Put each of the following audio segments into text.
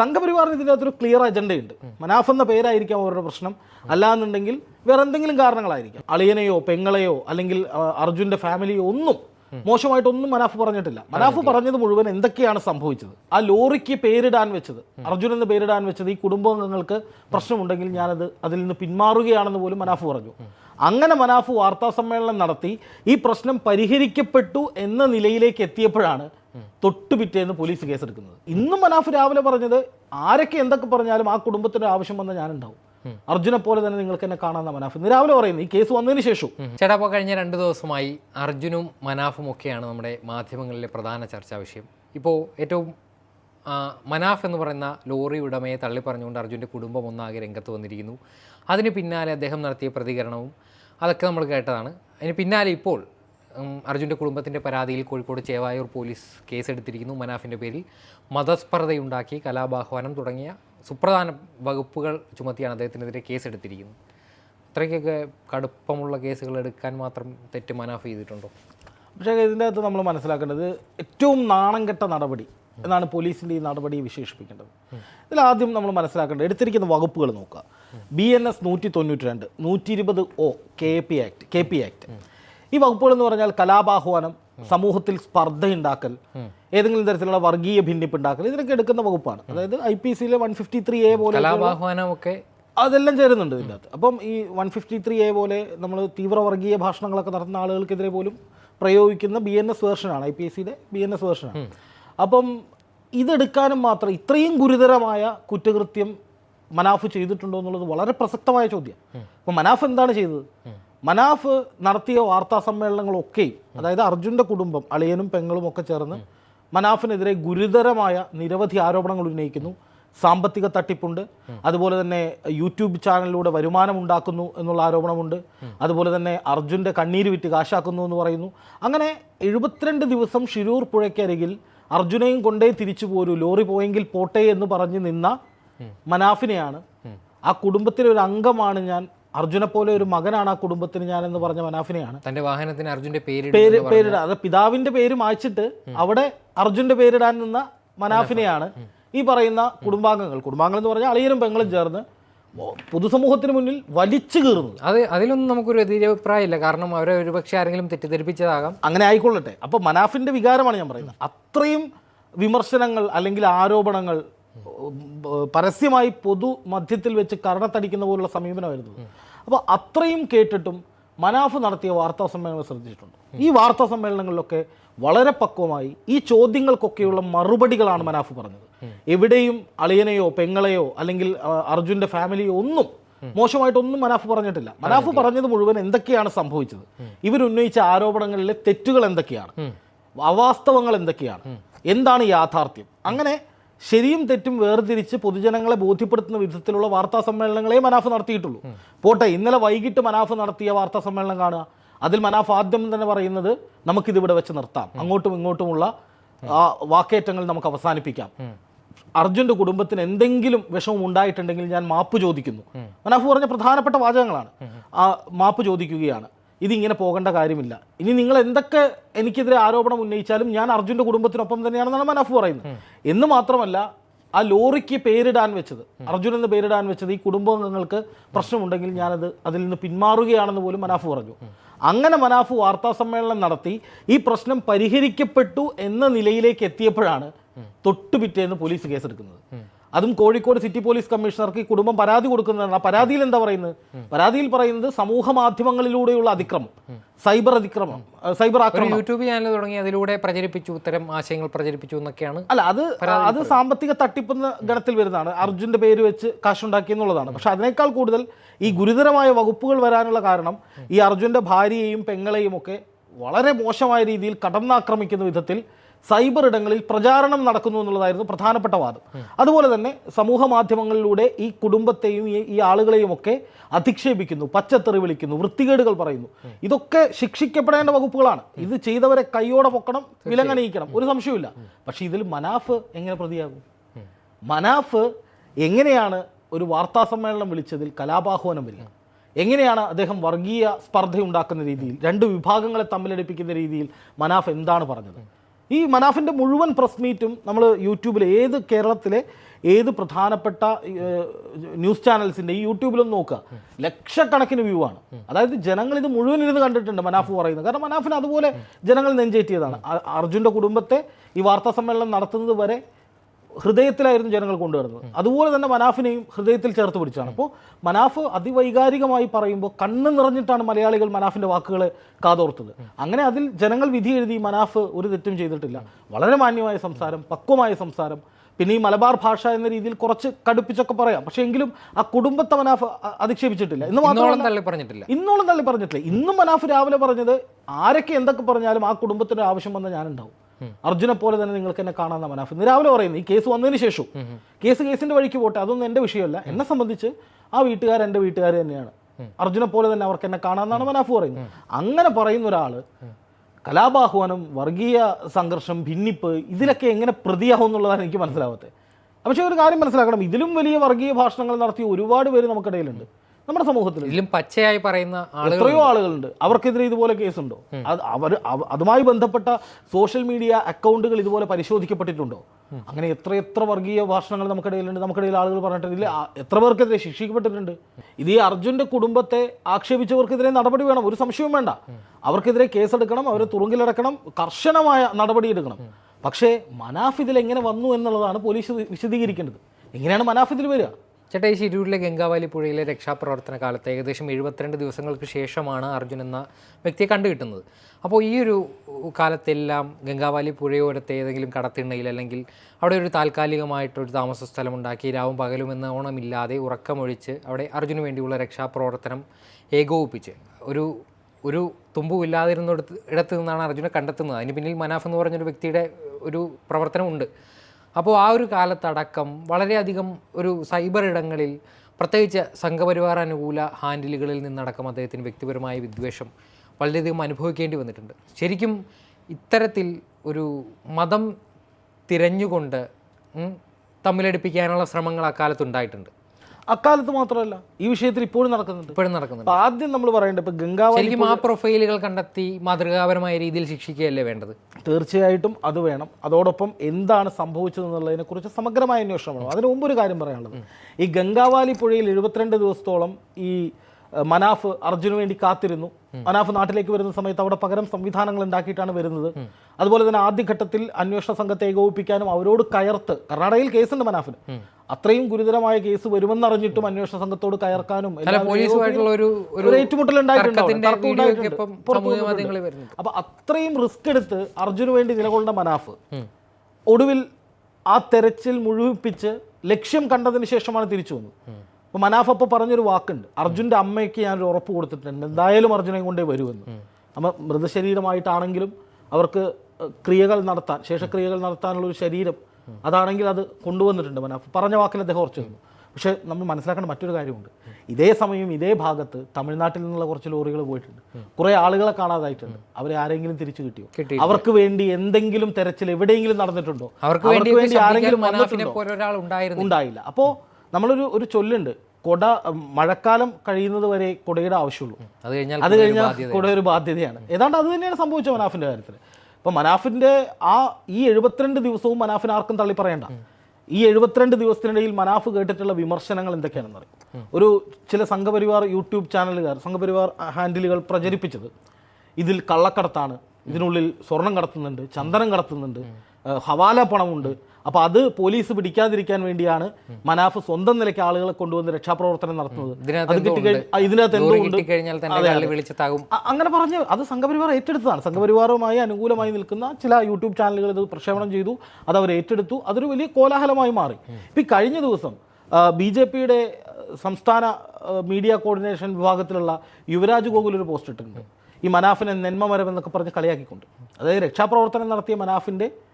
സംഘപരിവാറിന് ഇതിന്റെ അകത്തൊരു ക്ലിയർ അജണ്ടയുണ്ട് മനാഫ് എന്ന പേരായിരിക്കാം അവരുടെ പ്രശ്നം. അല്ലാന്നുണ്ടെങ്കിൽ വേറെ എന്തെങ്കിലും കാരണങ്ങളായിരിക്കാം. അളിയനെയോ പെങ്ങളെയോ അല്ലെങ്കിൽ അർജുന്റെ ഫാമിലിയോ ഒന്നും മോശമായിട്ടൊന്നും മനാഫ് പറഞ്ഞിട്ടില്ല. മനാഫ് പറഞ്ഞത് മുഴുവൻ എന്തൊക്കെയാണ് സംഭവിച്ചത്? ആ ലോറിക്ക് പേരിടാൻ വെച്ചത് അർജുൻ എന്ന് പേരിടാൻ വെച്ചത് ഈ കുടുംബാംഗങ്ങൾക്ക് പ്രശ്നമുണ്ടെങ്കിൽ ഞാനത് അതിൽ നിന്ന് പിന്മാറുകയാണെന്ന് പോലും മനാഫ് പറഞ്ഞു. അങ്ങനെ മനാഫ് വാർത്താ സമ്മേളനം നടത്തി ഈ പ്രശ്നം പരിഹരിക്കപ്പെട്ടു എന്ന നിലയിലേക്ക് എത്തിയപ്പോഴാണ് തൊട്ടുപിറ്റേന്ന് പോലീസ് കേസെടുക്കുന്നത്. ഇന്നും മനാഫ് രാവിലെ പറഞ്ഞത് ആരൊക്കെ എന്തൊക്കെ പറഞ്ഞാലും ആ കുടുംബത്തിന് ആവശ്യം വന്ന ഞാനുണ്ടാവും. അർജുനെ പോലെ തന്നെ നിങ്ങൾക്ക് എന്നെ കാണാമെന്ന മനാഫ്. ഇന്ന് രാവിലെ പറയുന്നു ഈ കേസ് വന്നതിന് ശേഷം ചേട്ടാ അപ്പോൾ കഴിഞ്ഞ രണ്ട് ദിവസമായി അർജുനും മനാഫും ഒക്കെയാണ് നമ്മുടെ മാധ്യമങ്ങളിലെ പ്രധാന ചർച്ചാ വിഷയം. ഇപ്പോൾ ഏറ്റവും മനാഫ് എന്ന് പറയുന്ന ലോറി ഉടമയെ തള്ളിപ്പറഞ്ഞുകൊണ്ട് അർജുന്റെ കുടുംബം ഒന്നാകെ രംഗത്ത് വന്നിരിക്കുന്നു. അതിന് പിന്നാലെ അദ്ദേഹം നടത്തിയ പ്രതികരണവും അതൊക്കെ നമ്മൾ കേട്ടതാണ്. അതിന് പിന്നാലെ ഇപ്പോൾ അർജുന്റെ കുടുംബത്തിന്റെ പരാതിയിൽ കോഴിക്കോട് ചേവായൂർ പോലീസ് കേസെടുത്തിരിക്കുന്നു മനാഫിന്റെ പേരിൽ. മതസ്പർദ്ധയുണ്ടാക്കി കലാപാഹ്വാനം തുടങ്ങിയ സുപ്രധാന വകുപ്പുകൾ ചുമത്തിയാണ് അദ്ദേഹത്തിനെതിരെ കേസെടുത്തിരിക്കുന്നത്. അത്രയ്ക്കൊക്കെ കടുപ്പമുള്ള കേസുകൾ എടുക്കാൻ മാത്രം തെറ്റ് മനാഫ് ചെയ്തിട്ടുണ്ടോ? പക്ഷേ ഇതിന്റെ അകത്ത് നമ്മൾ മനസ്സിലാക്കേണ്ടത് ഏറ്റവും നാണം കെട്ട നടപടി എന്നാണ് പോലീസിന്റെ ഈ നടപടിയെ വിശേഷിപ്പിക്കേണ്ടത്. ഇതിൽ ആദ്യം നമ്മൾ മനസ്സിലാക്കേണ്ടത് എടുത്തിരിക്കുന്ന വകുപ്പുകൾ നോക്കുക. ബി എൻ എസ് നൂറ്റി തൊണ്ണൂറ്റി രണ്ട് നൂറ്റി ഇരുപത് O K P act K P act ഈ വകുപ്പുകൾ എന്ന് പറഞ്ഞാൽ കലാപാഹ്വാനം സമൂഹത്തിൽ സ്പർദ്ധയുണ്ടാക്കൽ ഏതെങ്കിലും തരത്തിലുള്ള വർഗീയ ഭിന്നിപ്പ് ഉണ്ടാക്കൽ ഇതിനൊക്കെ എടുക്കുന്ന വകുപ്പാണ്. അതായത് ഐ പി സിയിലെ വൺ ഫിഫ്റ്റി ത്രീ എ പോലെ കലാപാഹ്വാനമൊക്കെ അതെല്ലാം ചേരുന്നുണ്ട് ഇതിന്റെ അകത്ത്. അപ്പം ഈ വൺ ഫിഫ്റ്റി ത്രീ എ പോലെ നമ്മൾ തീവ്രവർഗീയ ഭാഷണങ്ങളൊക്കെ നടത്തുന്ന ആളുകൾക്കെതിരെ പോലും പ്രയോഗിക്കുന്ന ബി എൻ എസ് വേർഷനാണ് ഐ പി എസ് സിയുടെ ബി എൻ എസ് വേർഷനാണ് അപ്പം ഇതെടുക്കാനും മാത്രം ഇത്രയും ഗുരുതരമായ കുറ്റകൃത്യം മനാഫ് ചെയ്തിട്ടുണ്ടോ എന്നുള്ളത് വളരെ പ്രസക്തമായ ചോദ്യം. അപ്പം മനാഫ് എന്താണ് ചെയ്തത്? മനാഫ് നടത്തിയ വാർത്താ സമ്മേളനങ്ങളൊക്കെയും അതായത് അർജുന്റെ കുടുംബം അളിയനും പെങ്ങളും ഒക്കെ ചേർന്ന് മനാഫിനെതിരെ ഗുരുതരമായ നിരവധി ആരോപണങ്ങൾ ഉന്നയിക്കുന്നു. സാമ്പത്തിക തട്ടിപ്പുണ്ട്. അതുപോലെ തന്നെ യൂട്യൂബ് ചാനലിലൂടെ വരുമാനം ഉണ്ടാക്കുന്നു എന്നുള്ള ആരോപണമുണ്ട്. അതുപോലെ തന്നെ അർജുന്റെ കണ്ണീര് വിറ്റ് കാശാക്കുന്നു എന്ന് പറയുന്നു. അങ്ങനെ എഴുപത്തിരണ്ട് ദിവസം ഷിരൂർ പുഴയ്ക്കരികിൽ അർജുനെയും കൊണ്ടേ തിരിച്ചു പോരൂ ലോറി പോയെങ്കിൽ പോട്ടെ എന്ന് പറഞ്ഞ് നിന്ന മനാഫിനെയാണ്. ആ കുടുംബത്തിലെ ഒരു അംഗമാണ് ഞാൻ. അർജുനെ പോലെ ഒരു മകനാണ് ആ കുടുംബത്തിന് ഞാൻ എന്ന് പറഞ്ഞ മനാഫിനെയാണ്. തന്റെ വാഹനത്തിന് അർജുന്റെ പേര് പേരിട. അത് പിതാവിന്റെ പേര് മായ്ച്ചിട്ട് അവിടെ അർജുന്റെ പേരിടാൻ നിന്ന മനാഫിനെയാണ് ഈ പറയുന്ന കുടുംബാംഗങ്ങൾ. കുടുംബാംഗങ്ങൾ എന്ന് പറഞ്ഞാൽ അളിയനും പെങ്ങളും ചേർന്ന് പൊതുസമൂഹത്തിന് മുന്നിൽ വലിച്ചു കീറുന്നത്. അത് അതിലൊന്നും നമുക്കൊരു എതിരഭിപ്രായമില്ല. കാരണം അവരെ ഒരുപക്ഷെ ആരെങ്കിലും തെറ്റിദ്ധരിപ്പിച്ചതാകാം. അങ്ങനെ ആയിക്കൊള്ളട്ടെ. അപ്പൊ മനാഫിന്റെ വികാരമാണ് ഞാൻ പറയുന്നത്. അത്രയും വിമർശനങ്ങൾ അല്ലെങ്കിൽ ആരോപണങ്ങൾ പരസ്യമായി പൊതു മധ്യത്തിൽ വെച്ച് കരണത്തടിക്കുന്ന പോലുള്ള സമീപനമായിരുന്നു. അപ്പോൾ അത്രയും കേട്ടിട്ടും മനാഫ് നടത്തിയ വാർത്താ സമ്മേളനം ശ്രദ്ധിച്ചിട്ടുണ്ട്. ഈ വാർത്താ സമ്മേളനങ്ങളിലൊക്കെ വളരെ പക്വമായി ഈ ചോദ്യങ്ങൾക്കൊക്കെയുള്ള മറുപടികളാണ് മനാഫ് പറഞ്ഞത്. എവിടെയും അളിയനെയോ പെങ്ങളെയോ അല്ലെങ്കിൽ അർജുന്റെ ഫാമിലിയോ ഒന്നും മോശമായിട്ടൊന്നും മനാഫ് പറഞ്ഞിട്ടില്ല. മനാഫ് പറഞ്ഞത് മുഴുവൻ എന്തൊക്കെയാണ് സംഭവിച്ചത്? ഇവരുന്നയിച്ച ആരോപണങ്ങളിലെ തെറ്റുകൾ എന്തൊക്കെയാണ്? അവാസ്തവങ്ങൾ എന്തൊക്കെയാണ്? എന്താണ് യാഥാർത്ഥ്യം? അങ്ങനെ ശരിയും തെറ്റും വേർതിരിച്ച് പൊതുജനങ്ങളെ ബോധ്യപ്പെടുത്തുന്ന വിധത്തിലുള്ള വാർത്താ സമ്മേളനങ്ങളെ മനാഫ് നടത്തിയിട്ടുള്ളൂ. പോട്ടെ ഇന്നലെ വൈകിട്ട് മനാഫ് നടത്തിയ വാർത്താ സമ്മേളനം കാണുക. അതിൽ മനാഫ് ആദ്യം തന്നെ പറയുന്നത് നമുക്കിതിവിടെ വെച്ച് നിർത്താം. അങ്ങോട്ടും ഇങ്ങോട്ടുമുള്ള ആ വാക്കേറ്റങ്ങൾ നമുക്ക് അവസാനിപ്പിക്കാം. അർജുന്റെ കുടുംബത്തിന് എന്തെങ്കിലും വിഷമം ഉണ്ടായിട്ടുണ്ടെങ്കിൽ ഞാൻ മാപ്പ് ചോദിക്കുന്നു. മനാഫ് പറഞ്ഞ പ്രധാനപ്പെട്ട വാചകങ്ങളാണ്. ആ മാപ്പ് ചോദിക്കുകയാണ്. ഇതിങ്ങനെ പോകേണ്ട കാര്യമില്ല. ഇനി നിങ്ങൾ എന്തൊക്കെ എനിക്കെതിരെ ആരോപണം ഉന്നയിച്ചാലും ഞാൻ അർജുന്റെ കുടുംബത്തിനൊപ്പം തന്നെയാണെന്നാണ് മനാഫ് പറയുന്നത്. എന്ന് മാത്രമല്ല ആ ലോറിക്ക് പേരിടാൻ വെച്ചത് അർജുൻ എന്ന് പേരിടാൻ വെച്ചത് ഈ കുടുംബാംഗങ്ങൾക്ക് പ്രശ്നമുണ്ടെങ്കിൽ ഞാനത് അതിൽ നിന്ന് പിന്മാറുകയാണെന്ന് പോലും മനാഫ് പറഞ്ഞു. അങ്ങനെ മനാഫ് വാർത്താ സമ്മേളനം നടത്തി. ഈ പ്രശ്നം പരിഹരിക്കപ്പെട്ടു എന്ന നിലയിലേക്ക് എത്തിയപ്പോഴാണ് തൊട്ടുപിറ്റേന്ന് പോലീസ് കേസെടുക്കുന്നത്. അതും കോഴിക്കോട് സിറ്റി പോലീസ് കമ്മീഷണർക്ക് ഈ കുടുംബം പരാതി കൊടുക്കുന്നതാണ്. ആ പരാതിയിൽ എന്താ പറയുന്നത്? പരാതിയിൽ പറയുന്നത് സമൂഹ മാധ്യമങ്ങളിലൂടെയുള്ള അതിക്രമം. സൈബർ അതിക്രമം. സൈബർ ആക്രമണം. യൂട്യൂബ് ചാനൽ തുടങ്ങി അതിലൂടെ പ്രചരിപ്പിച്ചു ഇത്തരം ആശയങ്ങൾ പ്രചരിപ്പിച്ചു എന്നൊക്കെയാണ് അല്ല അത് അത് സാമ്പത്തിക തട്ടിപ്പെന്ന ഗണത്തിൽ വരുന്നതാണ്. അർജുന്റെ പേര് വെച്ച് കാശുണ്ടാക്കി എന്നുള്ളതാണ്. പക്ഷെ അതിനേക്കാൾ കൂടുതൽ ഈ ഗുരുതരമായ വകുപ്പുകൾ വരാനുള്ള കാരണം ഈ അർജുന്റെ ഭാര്യയെയും പെങ്ങളെയും ഒക്കെ വളരെ മോശമായ രീതിയിൽ കടന്നാക്രമിക്കുന്ന വിധത്തിൽ സൈബർ ഇടങ്ങളിൽ പ്രചാരണം നടക്കുന്നു എന്നുള്ളതായിരുന്നു പ്രധാനപ്പെട്ട വാദം. അതുപോലെ തന്നെ സമൂഹ മാധ്യമങ്ങളിലൂടെ ഈ കുടുംബത്തെയും ഈ- ആളുകളെയും ഒക്കെ അധിക്ഷേപിക്കുന്നു പച്ചത്തെറി വിളിക്കുന്നു വൃത്തികേടുകൾ പറയുന്നു. ഇതൊക്കെ ശിക്ഷിക്കപ്പെടേണ്ട വകുപ്പുകളാണ്. ഇത് ചെയ്തവരെ കൈയോടെ പൊക്കണം വിലങ്ങണിയിക്കണം ഒരു സംശയവുമില്ല. പക്ഷേ ഇതിൽ മനാഫ് എങ്ങനെ പ്രതിയാകും? മനാഫ് എങ്ങനെയാണ് ഒരു വാർത്താ സമ്മേളനം വിളിച്ചതിൽ കലാപാഹ്വാനം വരിക? എങ്ങനെയാണ് അദ്ദേഹം വർഗീയ സ്പർദ്ധ ഉണ്ടാക്കുന്ന രീതിയിൽ രണ്ട് വിഭാഗങ്ങളെ തമ്മിലടിപ്പിക്കുന്ന രീതിയിൽ മനാഫ് എന്താണ് പറഞ്ഞത്? ഈ മനാഫിന്റെ മുഴുവൻ പ്രസ് മീറ്റും നമ്മൾ യൂട്യൂബിൽ ഏത് കേരളത്തിലെ ഏത് പ്രധാനപ്പെട്ട ന്യൂസ് ചാനൽസിന്റെ ഈ യൂട്യൂബിലും നോക്കുക. ലക്ഷക്കണക്കിന് വ്യൂ ആണ്. അതായത് ജനങ്ങൾ ഇത് മുഴുവൻ ഇരുന്ന് കണ്ടിട്ടുണ്ട് മനാഫ് പറയുന്നത്. കാരണം മനാഫിന് അതുപോലെ ജനങ്ങൾ നെഞ്ചേറ്റിയതാണ്. അർജുന്റെ കുടുംബത്തെ ഈ വാർത്താ സമ്മേളനം നടത്തുന്നത് വരെ ഹൃദയത്തിലായിരുന്നു ജനങ്ങൾ കൊണ്ടുവരുന്നത്. അതുപോലെ തന്നെ മനാഫിനെയും ഹൃദയത്തിൽ ചേർത്ത് പിടിച്ചാണ്. അപ്പോൾ മനാഫ് അതിവൈകാരികമായി പറയുമ്പോൾ കണ്ണ് നിറഞ്ഞിട്ടാണ് മലയാളികൾ മനാഫിന്റെ വാക്കുകളെ കാതോർത്തത്. അങ്ങനെ അതിൽ ജനങ്ങൾ വിധി എഴുതി മനാഫ് ഒരു തെറ്റും ചെയ്തിട്ടില്ല. വളരെ മാന്യമായ സംസാരം പക്വമായ സംസാരം. പിന്നെ ഈ മലബാർ ഭാഷ എന്ന രീതിയിൽ കുറച്ച് കടുപ്പിച്ചൊക്കെ പറയാം. പക്ഷേ എങ്കിലും ആ കുടുംബത്തെ മനാഫ് അധിക്ഷേപിച്ചിട്ടില്ല. ഇന്ന് മാത്രം തള്ളി പറഞ്ഞിട്ടില്ല. ഇന്നോളം തള്ളി പറഞ്ഞിട്ടില്ല. ഇന്നും മനാഫ് രാവിലെ പറഞ്ഞത് ആരൊക്കെ എന്തൊക്കെ പറഞ്ഞാലും ആ കുടുംബത്തിന് ആവശ്യം വന്ന ഞാനുണ്ടാവും. അർജുനെ പോലെ തന്നെ നിങ്ങൾക്ക് എന്നെ കാണാമെന്ന മനാഫ് ഇന്ന് രാവിലെ പറയുന്നത് ഈ കേസ് വന്നതിന് ശേഷം. കേസ് കേസിന്റെ വഴിക്ക് പോട്ടെ അതൊന്നും എന്റെ വിഷയമല്ല. എന്നെ സംബന്ധിച്ച് ആ വീട്ടുകാർ എന്റെ വീട്ടുകാർ തന്നെയാണ്. അർജുനെ പോലെ തന്നെ അവർക്ക് എന്നെ കാണാമെന്നാണ് മനാഫ് പറയുന്നത് അങ്ങനെ പറയുന്ന ഒരാൾ കലാപാഹ്വാനം വർഗീയ സംഘർഷം ഭിന്നിപ്പ് ഇതിലൊക്കെ എങ്ങനെ പ്രതിയാവും എന്നുള്ളതാണ് എനിക്ക് മനസ്സിലാവാത്തത്. പക്ഷേ ഒരു കാര്യം മനസ്സിലാക്കണം ഇതിലും വലിയ വർഗീയ ഭാഷണങ്ങൾ നടത്തിയ ഒരുപാട് പേര് നമുക്കിടയിലുണ്ട്. നമ്മുടെ സമൂഹത്തിൽ. ഇതിലും പച്ചയായി പറയുന്ന എത്രയോ ആളുകളുണ്ട്. അവർക്കെതിരെ ഇതുപോലെ കേസുണ്ടോ? അത് അവർ അവ- അതുമായി ബന്ധപ്പെട്ട സോഷ്യൽ മീഡിയ അക്കൗണ്ടുകൾ ഇതുപോലെ പരിശോധിക്കപ്പെട്ടിട്ടുണ്ടോ? അങ്ങനെ എത്ര എത്ര വർഗീയ ഭാഷണങ്ങൾ നമുക്കിടയിലുണ്ട്. നമുക്കിടയിൽ ആളുകൾ പറഞ്ഞിട്ടുണ്ട് എത്ര പേർക്കെതിരെ ശിക്ഷിക്കപ്പെട്ടിട്ടുണ്ട്? ഇത് ഈ അർജുന്റെ കുടുംബത്തെ ആക്ഷേപിച്ചവർക്കെതിരെ നടപടി വേണം. ഒരു സംശയവും വേണ്ട. അവർക്കെതിരെ കേസെടുക്കണം. അവരെ തുറുങ്കിലടക്കണം. കർശനമായ നടപടി എടുക്കണം പക്ഷേ മനാഫ് ഇതിൽ എങ്ങനെ വന്നു എന്നുള്ളതാണ് പോലീസ് വിശദീകരിക്കേണ്ടത്. എങ്ങനെയാണ് മനാഫ് ഇതിൽ വരിക? ചേട്ടാ ഈ ശിരൂരിലെ ഗംഗാവാലി പുഴയിലെ രക്ഷാപ്രവർത്തന കാലത്ത് ഏകദേശം എഴുപത്തിരണ്ട് ദിവസങ്ങൾക്ക് ശേഷമാണ് അർജുൻ എന്ന വ്യക്തിയെ കണ്ടുകിട്ടുന്നത്. അപ്പോൾ ഈ ഒരു കാലത്തെല്ലാം ഗംഗാവാലി പുഴയോരത്തെ ഏതെങ്കിലും കടത്തിണ്ണയിൽ അല്ലെങ്കിൽ അവിടെ ഒരു താൽക്കാലികമായിട്ടൊരു താമസ സ്ഥലം ഉണ്ടാക്കി രാവും പകലും എന്ന ഓണമില്ലാതെ ഉറക്കമൊഴിച്ച് അവിടെ അർജുന് വേണ്ടിയുള്ള രക്ഷാപ്രവർത്തനം ഏകോപിപ്പിച്ച് ഒരു ഒരു തുമ്പുമില്ലാതിരുന്നിടത്ത് ഇടത്ത് നിന്നാണ് അർജുനെ കണ്ടെത്തുന്നത്. അതിന് പിന്നിൽ മനാഫ് എന്ന് പറഞ്ഞൊരു വ്യക്തിയുടെ ഒരു പ്രവർത്തനമുണ്ട്. അപ്പോൾ ആ ഒരു കാലത്തടക്കം വളരെയധികം ഒരു സൈബർ ഇടങ്ങളിൽ പ്രത്യേകിച്ച് സംഘപരിവാർ അനുകൂല ഹാൻഡിലുകളിൽ നിന്നടക്കം അദ്ദേഹത്തിന് വ്യക്തിപരമായ വിദ്വേഷം വളരെയധികം അനുഭവിക്കേണ്ടി വന്നിട്ടുണ്ട്. ശരിക്കും ഇത്തരത്തിൽ ഒരു മതം തിരഞ്ഞുകൊണ്ട് തമ്മിലടിപ്പിക്കാനുള്ള ശ്രമങ്ങൾ അക്കാലത്ത് ഉണ്ടായിട്ടുണ്ട്. അക്കാലത്ത് മാത്രമല്ല ഈ വിഷയത്തിൽ ഇപ്പോഴും നടക്കുന്നുണ്ട്. ഇപ്പോഴും നടക്കുന്നുണ്ട്. ആദ്യം നമ്മൾ പറയേണ്ടത് ഇപ്പൊ ഗംഗാവലി ശരിക്കും ആ പ്രൊഫൈലുകൾ കണ്ടെത്തി മാതൃകാപരമായ രീതിയിൽ ശിക്ഷിക്കുകയല്ലേ വേണ്ടത്? തീർച്ചയായിട്ടും അത് വേണം. അതോടൊപ്പം എന്താണ് സംഭവിച്ചത് എന്നുള്ളതിനെ കുറിച്ച് സമഗ്രമായ അന്വേഷണം വേണം. അതിന് മുമ്പ് ഒരു കാര്യം പറയാനുള്ളത്. ഈ ഗംഗാവാലി പുഴയിൽ എഴുപത്തിരണ്ട് ദിവസത്തോളം ഈ മനാഫ് അർജുന് വേണ്ടി കാത്തിരുന്നു. മനാഫ് നാട്ടിലേക്ക് വരുന്ന സമയത്ത് അവിടെ പകരം സംവിധാനങ്ങൾ ഉണ്ടാക്കിയിട്ടാണ് വരുന്നത്. അതുപോലെ തന്നെ ആദ്യഘട്ടത്തിൽ അന്വേഷണ സംഘത്തെ ഏകോപിപ്പിക്കാനും അവരോട് കയർത്ത് കർണാടകയിൽ കേസുണ്ട് മനാഫിന്. അത്രയും ഗുരുതരമായ കേസ് വരുമെന്നറിഞ്ഞിട്ടും അന്വേഷണ സംഘത്തോട് കയർക്കാനും ഏറ്റുമുട്ടലുണ്ടായിട്ടുണ്ട് അപ്പൊ അത്രയും റിസ്ക് എടുത്ത് അർജുന് വേണ്ടി നിലകൊണ്ട മനാഫ് ഒടുവിൽ ആ തെരച്ചിൽ മുഴുവിപ്പിച്ച് ലക്ഷ്യം കണ്ടതിന് ശേഷമാണ് തിരിച്ചു വന്നത്. അപ്പൊ മനാഫ് അപ്പോൾ പറഞ്ഞൊരു വാക്കുണ്ട്. അർജുന്റെ അമ്മയ്ക്ക് ഞാനൊരു ഉറപ്പ് കൊടുത്തിട്ടുണ്ട്. എന്തായാലും അർജുനെ കൊണ്ടേ വരുമെന്ന്. അമ്മ മൃതശരീരമായിട്ടാണെങ്കിലും അവർക്ക് ക്രിയകൾ നടത്താൻ ശേഷക്രിയകൾ നടത്താനുള്ള ഒരു ശരീരം അതാണെങ്കിൽ അത് കൊണ്ടുവന്നിട്ടുണ്ട് മനാഫ്. പറഞ്ഞ വാക്കിൽ അദ്ദേഹം ഉറച്ചു തന്നു പക്ഷേ നമ്മൾ മനസ്സിലാക്കേണ്ട മറ്റൊരു കാര്യമുണ്ട്. ഇതേ സമയം ഇതേ ഭാഗത്ത് തമിഴ്നാട്ടിൽ നിന്നുള്ള കുറച്ച് ലോറികൾ പോയിട്ടുണ്ട്. കുറേ ആളുകളെ കാണാതായിട്ടുണ്ട്. അവരെ ആരെങ്കിലും തിരിച്ചു കിട്ടിയോ? അവർക്ക് വേണ്ടി എന്തെങ്കിലും തെരച്ചിൽ എവിടെയെങ്കിലും നടന്നിട്ടുണ്ടോ? അവർക്ക് വേണ്ടി ആരെങ്കിലും ഉണ്ടായില്ല. അപ്പോൾ നമ്മളൊരു ഒരു ചൊല്ലുണ്ട്. കൊട മഴക്കാലം കഴിയുന്നത് വരെ കൊടയുടെ ആവശ്യമുള്ളൂ. അത് കഴിഞ്ഞാൽ അത് ഒരു കഴിഞ്ഞാൽ ബാധ്യത ഒരു ബാധ്യതയാണ്. ഏതാണ്ട് അത് തന്നെയാണ് സംഭവിച്ചത് മനാഫിന്റെ കാര്യത്തിൽ ഇപ്പൊ മനാഫിന്റെ ആ ഈ എഴുപത്തിരണ്ട് ദിവസവും മനാഫിന് ആർക്കും തള്ളി പറയണ്ട. ഈ എഴുപത്തിരണ്ട് ദിവസത്തിനിടയിൽ മനാഫ് കേട്ടിട്ടുള്ള വിമർശനങ്ങൾ എന്തൊക്കെയാണെന്ന് അറിയാം? ഒരു ചില സംഘപരിവാർ യൂട്യൂബ് ചാനലുകാർ സംഘപരിവാർ ഹാൻഡിലുകൾ പ്രചരിപ്പിച്ചത് ഇതിൽ കള്ളക്കടത്താണ് ഇതിനുള്ളിൽ സ്വർണം കടത്തുന്നുണ്ട് ചന്ദനം കടത്തുന്നുണ്ട് ഹവാല പണമുണ്ട്. അപ്പോൾ അത് പോലീസ് പിടിക്കാതിരിക്കാൻ വേണ്ടിയാണ് മനാഫ് സ്വന്തം നിലയ്ക്ക് ആളുകളെ കൊണ്ടുവന്ന് രക്ഷാപ്രവർത്തനം നടത്തുന്നത്. അങ്ങനെ പറഞ്ഞ് അത് സംഘപരിവാർ ഏറ്റെടുത്തതാണ്. സംഘപരിവാറുമായി അനുകൂലമായി നിൽക്കുന്ന ചില യൂട്യൂബ് ചാനലുകൾ ഇത് പ്രക്ഷേപണം ചെയ്തു. അത് അവർ ഏറ്റെടുത്തു. അതൊരു വലിയ കോലാഹലമായി മാറി. ഇപ്പം കഴിഞ്ഞ ദിവസം ബി ജെ പിയുടെ സംസ്ഥാന മീഡിയ കോർഡിനേഷൻ വിഭാഗത്തിലുള്ള യുവരാജ് ഗോകുൽ ഒരു പോസ്റ്റ് ഇട്ടിട്ടുണ്ട്. ഈ മനാഫിനെ നെന്മമരം എന്നൊക്കെ പറഞ്ഞ് കളിയാക്കിക്കൊണ്ട്. അതായത് രക്ഷാപ്രവർത്തനം നടത്തിയ മനാഫിന്റെ ആ-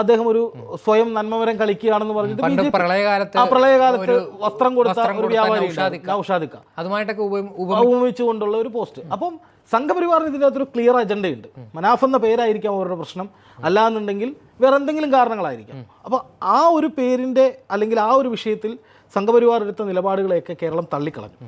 അദ്ദേഹം ഒരു സ്വയം നന്മമരം കളിക്കുകയാണെന്ന് പറഞ്ഞിട്ട് പ്രളയകാലത്ത് പ്രളയകാലത്ത് വസ്ത്രം കൊടുത്ത ഒരു വ്യാപാരി. നൌഷാദിക്ക. അതുമായിട്ടൊക്കെ ഉപ ഉപ ഉപമിച്ചുകൊണ്ടുള്ള ഒരു പോസ്റ്റ് അപ്പം സംഘപരിവാറിന് ഇതിന്റെ അകത്തൊരു ക്ലിയർ അജണ്ടയുണ്ട് മനാഫ് എന്ന പേരായിരിക്കാം അവരുടെ പ്രശ്നം. അല്ലാന്നുണ്ടെങ്കിൽ വേറെ എന്തെങ്കിലും കാരണങ്ങളായിരിക്കാം. അപ്പോൾ ആ ഒരു പേരിന്റെ അല്ലെങ്കിൽ ആ ഒരു വിഷയത്തിൽ സംഘപരിവാർ എടുത്ത നിലപാടുകളെയൊക്കെ കേരളം തള്ളിക്കളഞ്ഞു.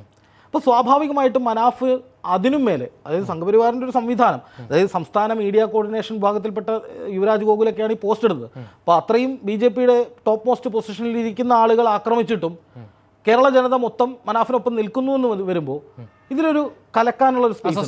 അപ്പോൾ സ്വാഭാവികമായിട്ടും മനാഫ് അതിനും മേലെ അതായത് സംഘപരിവാറിന്റെ ഒരു സംവിധാനം അതായത് സംസ്ഥാന മീഡിയ കോർഡിനേഷൻ വിഭാഗത്തിൽപ്പെട്ട യുവരാജ് ഗോകുലൊക്കെയാണ് ഈ പോസ്റ്റ് ഇടുന്നത്. അപ്പോൾ അത്രയും ബി ജെ പിയുടെ ടോപ്പ് മോസ്റ്റ് പൊസിഷനിൽ ഇരിക്കുന്ന ആളുകൾ ആക്രമിച്ചിട്ടും കേരള ജനത മൊത്തം മനാഫിനൊപ്പം നിൽക്കുന്നു എന്ന് വരുമ്പോൾ ഇതിലൊരു കലക്കാനുള്ള ഒരു സ്പേസ്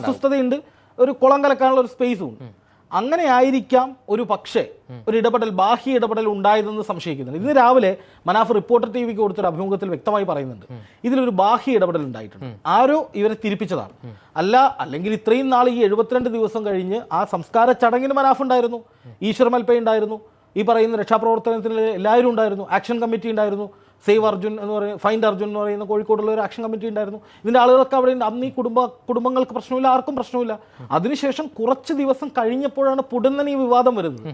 അസ്വസ്ഥതയുണ്ട് ഒരു കുളം കലക്കാനുള്ള ഒരു സ്പേസും ഉണ്ട്. അങ്ങനെ ആയിരിക്കാം ഒരു പക്ഷേ ഒരു ഇടപെടൽ ബാഹ്യ ഇടപെടൽ ഉണ്ടായതെന്ന് സംശയിക്കുന്നുണ്ട് ഇന്ന് രാവിലെ മനാഫ് റിപ്പോർട്ടർ ടി വിക്ക് കൊടുത്തൊരു അഭിമുഖത്തിൽ വ്യക്തമായി പറയുന്നുണ്ട്. ഇതിലൊരു ബാഹ്യ ഇടപെടൽ ഉണ്ടായിട്ടുണ്ട്. ആരോ ഇവരെ തിരിപ്പിച്ചതാണ്. അല്ല അല്ലെങ്കിൽ ഇത്രയും നാൾ ഈ എഴുപത്തിരണ്ട് ദിവസം കഴിഞ്ഞ് ആ സംസ്കാര ചടങ്ങിന് മനാഫ് ഉണ്ടായിരുന്നു. ഈശ്വർ മൽപ്പ ഉണ്ടായിരുന്നു. ഈ പറയുന്ന രക്ഷാപ്രവർത്തനത്തിൽ എല്ലാവരും ഉണ്ടായിരുന്നു. ആക്ഷൻ കമ്മിറ്റി ഉണ്ടായിരുന്നു. സേവ് അർജുൻ എന്ന് പറയുന്ന ഫൈൻഡ് അർജുൻ എന്ന് പറയുന്ന കോഴിക്കോടുള്ള ഒരു ആക്ഷൻ കമ്മിറ്റി ഉണ്ടായിരുന്നു. ഇതിന്റെ ആളുകളൊക്കെ അവിടെ ഉണ്ട്. അന്ന് ഈ കുടുംബ കുടുംബങ്ങൾക്ക് പ്രശ്നമില്ല ആർക്കും പ്രശ്നമില്ല. അതിനുശേഷം കുറച്ച് ദിവസം കഴിഞ്ഞപ്പോഴാണ് പുടുന്നൻ ഈ വിവാദം വരുന്നത്.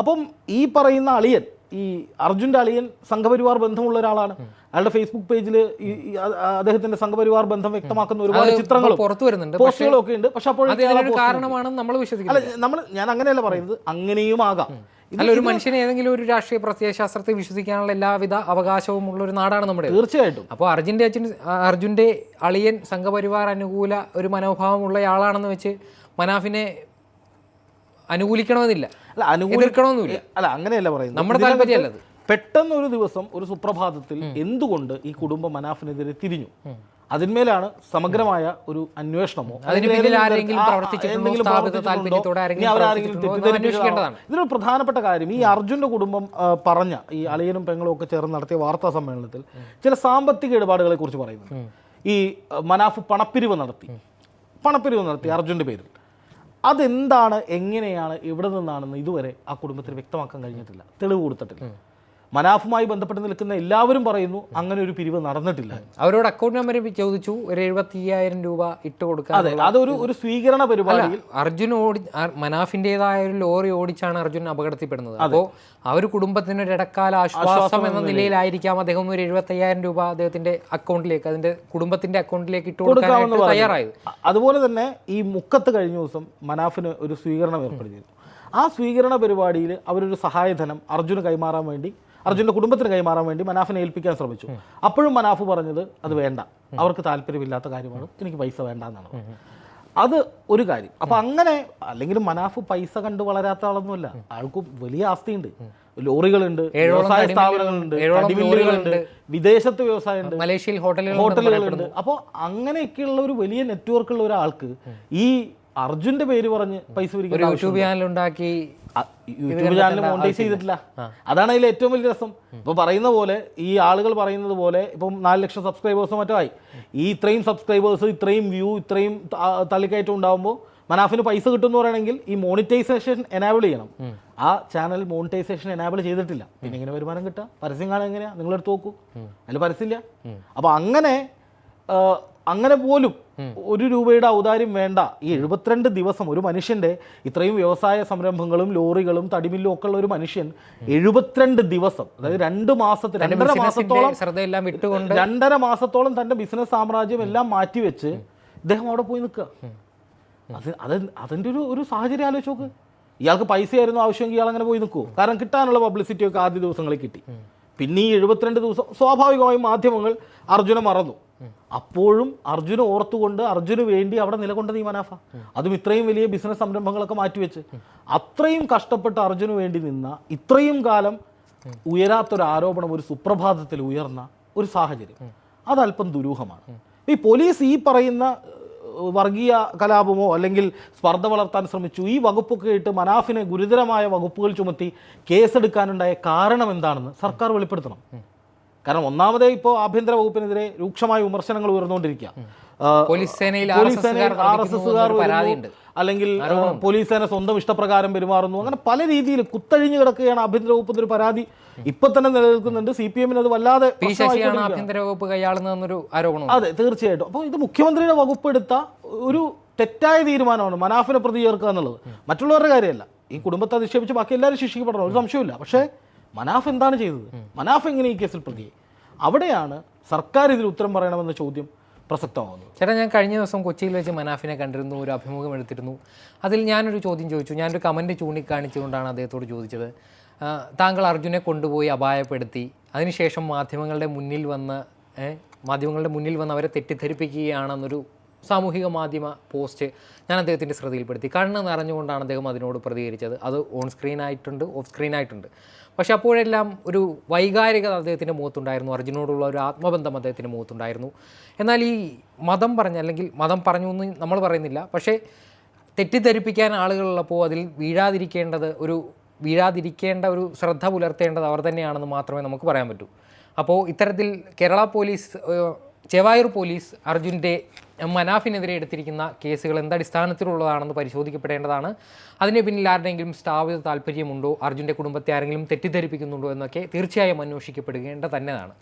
അപ്പം ഈ പറയുന്ന അളിയൻ ഈ അർജുന്റെ അളിയൻ സംഘപരിവാർ ബന്ധമുള്ള ഒരാളാണ്. അയാളുടെ ഫേസ്ബുക്ക് പേജിൽ ഈ അദ്ദേഹത്തിന്റെ സംഘപരിവാർ ബന്ധം വ്യക്തമാക്കുന്ന ഒരുപാട് ചിത്രങ്ങൾ ചിത്രങ്ങളും പുറത്തു വരുന്നുണ്ട്. പോസ്റ്റുകളും ഒക്കെ ഉണ്ട്. പക്ഷെ അപ്പോൾ കാരണമാണെന്ന് നമ്മൾ വിശ്വസിക്കുന്നത് അല്ല നമ്മൾ ഞാൻ അങ്ങനെയല്ല പറയുന്നത്. അങ്ങനെയും ആകാം. അല്ല ഒരു മനുഷ്യന് ഏതെങ്കിലും ഒരു രാഷ്ട്രീയ പ്രത്യയശാസ്ത്രത്തെ വിശ്വസിക്കാനുള്ള എല്ലാവിധ അവകാശവും ഉള്ള ഒരു നാടാണ് നമ്മുടെ തീർച്ചയായിട്ടും. അപ്പോൾ അർജുന്റെ അച്ഛൻ അർജുന്റെ അളിയൻ സംഘപരിവാർ അനുകൂല ഒരു മനോഭാവമുള്ള ആളാണെന്ന് വെച്ച് മനാഫിനെ അനുകൂലിക്കണമെന്നില്ല. അല്ല അനുകൂലിക്കണമെന്നില്ല അല്ല അങ്ങനെയല്ല പറയുന്നത്. നമ്മുടെ താല്പര്യമല്ല പെട്ടെന്ന് ഒരു ദിവസം ഒരു സുപ്രഭാതത്തിൽ എന്തുകൊണ്ട് ഈ കുടുംബം മനാഫിനെതിരെ തിരിഞ്ഞു? അതിന്മേലാണ് സമഗ്രമായ ഒരു അന്വേഷണമോ. ഇതിലൊരു പ്രധാനപ്പെട്ട കാര്യം ഈ അർജുന്റെ കുടുംബം പറഞ്ഞ ഈ അളിയനും പെങ്ങളും ഒക്കെ ചേർന്ന് നടത്തിയ വാർത്താ സമ്മേളനത്തിൽ ചില സാമ്പത്തിക ഇടപാടുകളെ കുറിച്ച് പറയുന്നു ഈ മനാഫ് പണപ്പിരിവ് നടത്തി. പണപ്പിരിവ് നടത്തി അർജുന്റെ പേരിൽ. അതെന്താണ് എങ്ങനെയാണ് എവിടെ നിന്നാണെന്ന് ഇതുവരെ ആ കുടുംബത്തിന് വ്യക്തമാക്കാൻ കഴിഞ്ഞിട്ടില്ല. തെളിവ് കൊടുത്തിട്ടില്ല. മനാഫുമായി ബന്ധപ്പെട്ട് നിൽക്കുന്ന എല്ലാവരും പറയുന്നു അങ്ങനെ ഒരു പിരിവ് നടന്നിട്ടില്ല. അവരോട് അക്കൗണ്ട് നമ്പർ ചോദിച്ചു ഒരു എഴുപത്തി അയ്യായിരം രൂപ ഇട്ട് കൊടുക്കാൻ അതെ അതൊരു ഒരു സ്വീകരണ പരിപാടിയിൽ അർജുൻ ഓടി മനാഫിന്റെതായ ഒരു ലോറി ഓടിച്ചാണ് അർജുൻ അപകടത്തിൽപ്പെടുന്നത്. അപ്പോൾ ആ ഒരു കുടുംബത്തിന് ഒരു ഇടക്കാല ആശ്വാസം എന്ന നിലയിലായിരിക്കാം അദ്ദേഹം ഒരു എഴുപത്തി അയ്യായിരം രൂപ അദ്ദേഹത്തിന്റെ അക്കൗണ്ടിലേക്ക് അതിന്റെ കുടുംബത്തിന്റെ അക്കൗണ്ടിലേക്ക് ഇട്ട് കൊടുക്കാമെന്ന് കൊടുക്കാനായിട്ട് തയ്യാറായത്. അതുപോലെ തന്നെ ഈ മുക്കത്ത് കഴിഞ്ഞ ദിവസം മനാഫിന് ഒരു സ്വീകരണം ഏർപ്പെടുത്തിയിരുന്നു. ആ സ്വീകരണ പരിപാടിയിൽ അവരൊരു സഹായധനം അർജുന് കൈമാറാൻ വേണ്ടി അർജുന്റെ കുടുംബത്തിന് കൈമാറാൻ വേണ്ടി മനാഫിനെ ഏൽപ്പിക്കാൻ ശ്രമിച്ചു. അപ്പോഴും മനാഫ് പറഞ്ഞത് അത് വേണ്ട. അവർക്ക് താല്പര്യമില്ലാത്ത കാര്യമാണ്. എനിക്ക് പൈസ വേണ്ട എന്നാണ്. അത് ഒരു കാര്യം. അപ്പൊ അങ്ങനെ അല്ലെങ്കിൽ മനാഫ് പൈസ കണ്ട് വളരാത്ത ആളൊന്നുമല്ല. ആൾക്ക് വലിയ ആസ്തിയുണ്ട്. ലോറികളുണ്ട് വ്യവസായ സ്ഥാപനങ്ങളുണ്ട് അടിമില്ലുകളുണ്ട് വിദേശത്ത് വ്യവസായമുണ്ട് മലേഷ്യയിൽ ഹോട്ടലുകൾ ഹോട്ടലുകളുണ്ട്. അപ്പോൾ അങ്ങനെയൊക്കെയുള്ള ഒരു വലിയ നെറ്റ്വർക്കുള്ള ഒരാൾക്ക് ഈ അർജുന്റെ പേര് പറഞ്ഞ് പൈസ യൂട്യൂബ് ചാനൽ ഉണ്ടാക്കി യൂട്യൂബ് ചാനൽ മോണിറ്റൈസ് ചെയ്തിട്ടില്ല. അതാണ് അതിൽ ഏറ്റവും വലിയ രസം. ഇപ്പൊ പറയുന്ന പോലെ ഈ ആളുകൾ പറയുന്നത് പോലെ ഇപ്പം നാല് ലക്ഷം സബ്സ്ക്രൈബേഴ്സ് മറ്റോ ആയി. ഈ ഇത്രയും സബ്സ്ക്രൈബേഴ്സ് ഇത്രയും വ്യൂ ഇത്രയും തള്ളിക്കയറ്റം ഉണ്ടാകുമ്പോൾ മനാഫിന് പൈസ കിട്ടുമെന്ന് പറയണമെങ്കിൽ ഈ മോണിറ്റൈസേഷൻ എനാബിൾ ചെയ്യണം. ആ ചാനൽ മോണിറ്റൈസേഷൻ എനാബിൾ ചെയ്തിട്ടില്ല. പിന്നെ എങ്ങനെ വരുമാനം കിട്ടുക? പരസ്യം കാണാൻ എങ്ങനെയാ? നിങ്ങളെടുത്ത് നോക്കൂ. അതിൽ പരസ്യമില്ല. അപ്പൊ അങ്ങനെ അങ്ങനെ പോലും ഒരു രൂപയുടെ ഔദാര്യം വേണ്ട. ഈ എഴുപത്തിരണ്ട് ദിവസം ഒരു മനുഷ്യന്റെ ഇത്രയും വ്യവസായ സംരംഭങ്ങളും ലോറികളും തടിമില്ലും ഒക്കെ ഉള്ള ഒരു മനുഷ്യൻ എഴുപത്തിരണ്ട് ദിവസം അതായത് രണ്ട് മാസത്തിൽ രണ്ടര മാസത്തോളം വിട്ടുകൊണ്ട് രണ്ടര മാസത്തോളം തന്റെ ബിസിനസ് സാമ്രാജ്യം എല്ലാം മാറ്റിവെച്ച് ഇദ്ദേഹം അവിടെ പോയി നിൽക്കുക. അത് അത് അതിന്റെ ഒരു ഒരു സാഹചര്യം ആലോചിച്ച് നോക്ക്. ഇയാൾക്ക് പൈസയായിരുന്നു ആവശ്യമെങ്കിൽ ഇയാൾ അങ്ങനെ പോയി നിൽക്കുമോ കാരണം കിട്ടാനുള്ള പബ്ലിസിറ്റി ഒക്കെ ആദ്യ ദിവസങ്ങളിൽ കിട്ടി. പിന്നെ ഈ എഴുപത്തിരണ്ട് ദിവസം സ്വാഭാവികമായും മാധ്യമങ്ങൾ അർജുനെ മറന്നു. അപ്പോഴും അർജുന ഓർത്തുകൊണ്ട് അർജുന് വേണ്ടി അവിടെ നിലകൊണ്ടത് ഈ മനാഫ. അതും ഇത്രയും വലിയ ബിസിനസ് സംരംഭങ്ങളൊക്കെ മാറ്റിവെച്ച്. അത്രയും കഷ്ടപ്പെട്ട് അർജുന് വേണ്ടി നിന്ന ഇത്രയും കാലം ഉയരാത്തൊരു ആരോപണം ഒരു സുപ്രഭാതത്തിൽ ഉയർന്ന ഒരു സാഹചര്യം. അതല്പം ദുരൂഹമാണ്. ഈ പോലീസ് ഈ പറയുന്ന വർഗീയ കലാപമോ അല്ലെങ്കിൽ സ്പർദ്ധ വളർത്താൻ ശ്രമിച്ചു. ഈ വകുപ്പൊക്കെ ഇട്ട് മനാഫിനെ ഗുരുതരമായ വകുപ്പുകൾ ചുമത്തി കേസെടുക്കാനുണ്ടായ കാരണം എന്താണെന്ന് സർക്കാർ വെളിപ്പെടുത്തണം. കാരണം ഒന്നാമതേ ഇപ്പോൾ ആഭ്യന്തര വകുപ്പിനെതിരെ രൂക്ഷമായ വിമർശനങ്ങൾ ഉയർന്നുകൊണ്ടിരിക്കുക. പോലീസ് സേനയിൽ ആർ എസ് പരാതിയുണ്ട്. അല്ലെങ്കിൽ പോലീസ് സേന സ്വന്തം ഇഷ്ടപ്രകാരം പെരുമാറുന്നു. അങ്ങനെ പല രീതിയിൽ കുത്തഴിഞ്ഞു കിടക്കുകയാണ് ആഭ്യന്തര വകുപ്പിന്റെ ഒരു പരാതി ഇപ്പൊ തന്നെ നിലനിൽക്കുന്നുണ്ട്. സി പി എമ്മിന് അത് വല്ലാതെ. ആഭ്യന്തര വകുപ്പ് കൈയാളുന്നൊരു ആരോപണം അതെ തീർച്ചയായിട്ടും. അപ്പോൾ ഇത് മുഖ്യമന്ത്രിയുടെ വകുപ്പ് എടുത്ത ഒരു തെറ്റായ തീരുമാനമാണ് മനാഫിനെ പ്രതി ചേർക്കുക എന്നുള്ളത്. മറ്റുള്ളവരുടെ കാര്യമല്ല. ഈ കുടുംബത്തെ അധിക്ഷേപിച്ച് ബാക്കി എല്ലാവരും ശിക്ഷിക്കപ്പെടണം. ഒരു സംശയമില്ല പക്ഷേ മനാഫ് എന്താണ് ചെയ്തത്? മനാഫ് എങ്ങനെ ഈ കേസിൽ പ്രതിയെ അവിടെയാണ് സർക്കാർ ഇതിൽ ഉത്തരം പറയണമെന്ന ചോദ്യം പ്രസക്തമാകുന്നത് ചേട്ടാ ഞാൻ കഴിഞ്ഞ ദിവസം കൊച്ചിയിൽ വെച്ച് മനാഫിനെ കണ്ടിരുന്നു ഒരു അഭിമുഖം എടുത്തിരുന്നു. അതിൽ ഞാനൊരു ചോദ്യം ചോദിച്ചു. ഞാനൊരു കമന്റ് ചൂണ്ടിക്കാണിച്ചുകൊണ്ടാണ് അദ്ദേഹത്തോട് ചോദിച്ചത്. താങ്കൾ അർജുനെ കൊണ്ടുപോയി അപായപ്പെടുത്തി. അതിനുശേഷം മാധ്യമങ്ങളുടെ മുന്നിൽ വന്ന് മാധ്യമങ്ങളുടെ മുന്നിൽ വന്ന് അവരെ തെറ്റിദ്ധരിപ്പിക്കുകയാണെന്നൊരു സാമൂഹിക മാധ്യമ പോസ്റ്റ് ഞാൻ അദ്ദേഹത്തിന്റെ ശ്രദ്ധയിൽപ്പെടുത്തി. കണ്ണ് നിറഞ്ഞുകൊണ്ടാണ് അദ്ദേഹം അതിനോട് പ്രതികരിച്ചത്. അത് ഓൺ സ്ക്രീൻ ആയിട്ടുണ്ട് ഓഫ് സ്ക്രീൻ ആയിട്ടുണ്ട്. പക്ഷേ അപ്പോഴെല്ലാം ഒരു വൈകാരികത അദ്ദേഹത്തിന്റെ മുഖത്തുണ്ടായിരുന്നു. അർജുനോടുള്ള ഒരു ആത്മബന്ധം അദ്ദേഹത്തിന്റെ മുഖത്തുണ്ടായിരുന്നു. എന്നാൽ ഈ മതം പറഞ്ഞ അല്ലെങ്കിൽ മതം പറഞ്ഞു എന്ന് നമ്മൾ പറയുന്നില്ല. പക്ഷേ തെറ്റിദ്ധരിപ്പിക്കാൻ ആളുകളുള്ളപ്പോൾ അതിൽ വീഴാതിരിക്കേണ്ടത് ഒരു വീഴാതിരിക്കേണ്ട ഒരു ശ്രദ്ധ പുലർത്തേണ്ടത് അവർ തന്നെയാണെന്ന് മാത്രമേ നമുക്ക് പറയാൻ പറ്റൂ. അപ്പോൾ ഇത്തരത്തിൽ കേരള പോലീസ് ചെവായൂർ പോലീസ് അർജുന്റെ മനാഫിനെതിരെ എടുത്തിരിക്കുന്ന കേസുകൾ എന്തടിസ്ഥാനത്തിലുള്ളതാണെന്ന് പരിശോധിക്കപ്പെടേണ്ടതാണ്. അതിന് പിന്നിൽ ആരുടെയെങ്കിലും സ്ഥാപിത താല്പര്യമുണ്ടോ? അർജുന്റെ കുടുംബത്തെ ആരെങ്കിലും തെറ്റിദ്ധരിപ്പിക്കുന്നുണ്ടോ എന്നൊക്കെ തീർച്ചയായും അന്വേഷിക്കപ്പെടുകേണ്ട തന്നെയാണ്.